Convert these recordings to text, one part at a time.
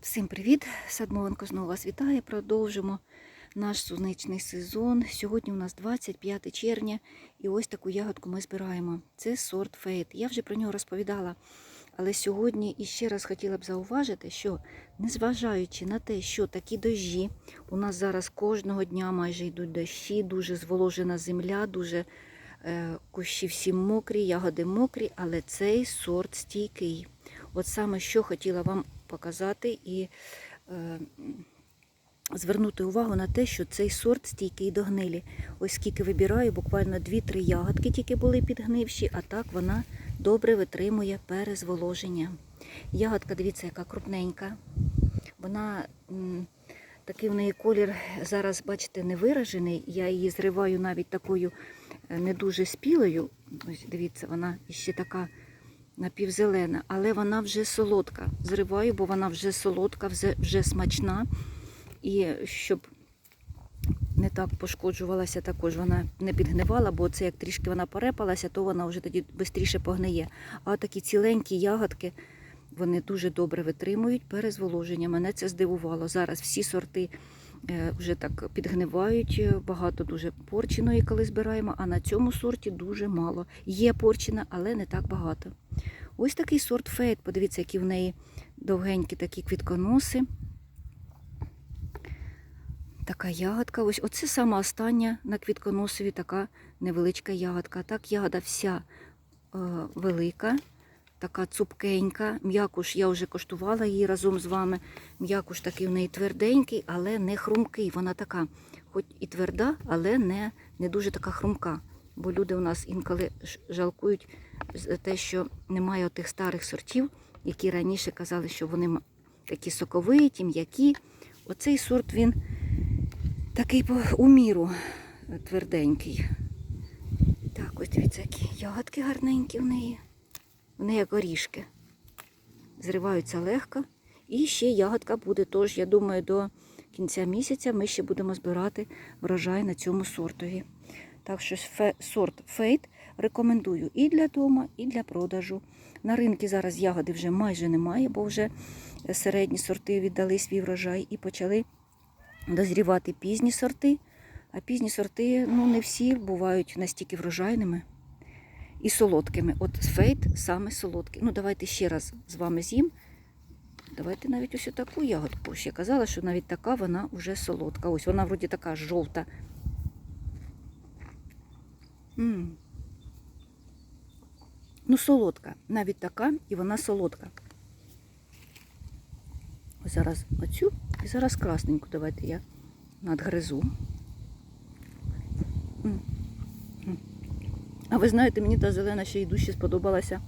Всім привіт! Садмовенко знову вас вітає. Продовжимо наш сонячний сезон. Сьогодні у нас 25 червня, і ось таку ягодку ми збираємо. Це сорт фейт. Я вже про нього розповідала. Але сьогодні іще раз хотіла б зауважити, що незважаючи на те, що такі дощі, у нас зараз кожного дня майже йдуть дощі, дуже зволожена земля, дуже е, кущі всі мокрі, ягоди мокрі, але цей сорт стійкий. От саме що хотіла вам показати і е, звернути увагу на те, що цей сорт стійкий до гнилі. Ось скільки вибираю, буквально 2-3 ягодки тільки були підгнивші, а так вона добре витримує перезволоження. Ягодка, дивіться, яка крупненька. Вона такий в неї колір зараз, бачите, не виражений. Я її зриваю навіть такою е, не дуже спілою. Ось дивіться, вона ще така напівзелена, але вона вже солодка. Зриваю, бо вона вже солодка, вже, вже смачна. І щоб не так пошкоджувалася, також вона не підгнивала, бо це як трішки вона порепалася, то вона вже тоді швидше погниє. А такі ціленькі ягодки, вони дуже добре витримують перезволоження. Мене це здивувало. Зараз всі сорти вже так підгнивають, е, багато дуже порченої, коли збираємо, а на цьому сорті дуже мало. Є порчена, але не так багато. Ось такий сорт фейт. Подивіться, які в неї довгенькі такі квітконоси. Така ягодка. Ось оце сама остання на квітконосові така невеличка ягодка. Так, ягода вся е, велика, така цупкенька. М'якуш я вже коштувала її разом з вами. М'якуш такий в неї тверденький, але не хрумкий. Вона така, хоч і тверда, але не, не дуже така хрумка. Бо люди у нас інколи жалкують за те, що немає тих старих сортів, які раніше казали, що вони такі соковиті, м'які. Оцей сорт він такий по у міру е, тверденький. Так, ось дивіться, які ягодки гарненькі в неї. Вони як горішки. Зриваються легко. І ще ягодка буде. Тож, я думаю, до кінця місяця ми ще будемо збирати врожай на цьому сортові. Так що сорт фейт рекомендую і для дома, і для продажу. На ринку зараз ягоди вже майже немає, бо вже середні сорти віддали свій врожай і почали дозрівати пізні сорти. А пізні сорти ну, не всі бувають настільки врожайними і солодкими. От фейт саме солодкий. Ну, давайте ще раз з вами з'їм. Давайте навіть ось таку ягодку. Ще казала, що навіть така вона вже солодка. Ось вона вроді така жовта. м Ну, солодка. Навіть така, і вона солодка. Ось зараз оцю і зараз красненьку. Давайте я надгризу. М. М. А ви знаєте, мені та зелена ще й дужче сподобалася.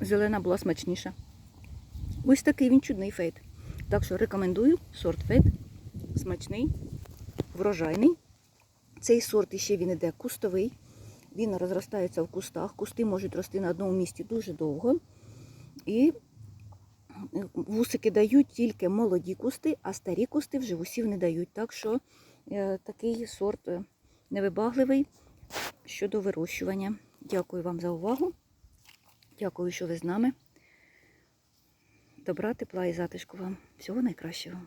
Зелена була смачніша. Ось такий він чудний фейт. Так що рекомендую сорт фейт. Смачний, врожайний. Цей сорт іще він іде кустовий. Він розростається в кустах. Кусти можуть рости на одному місці дуже довго. І вусики дають тільки молоді кусти, а старі кусти вже вусів не дають. Так що е, такий сорт е, невибагливий щодо вирощування. Дякую вам за увагу. Дякую, що ви з нами. Добра, тепла і затишку вам. Всього найкращого.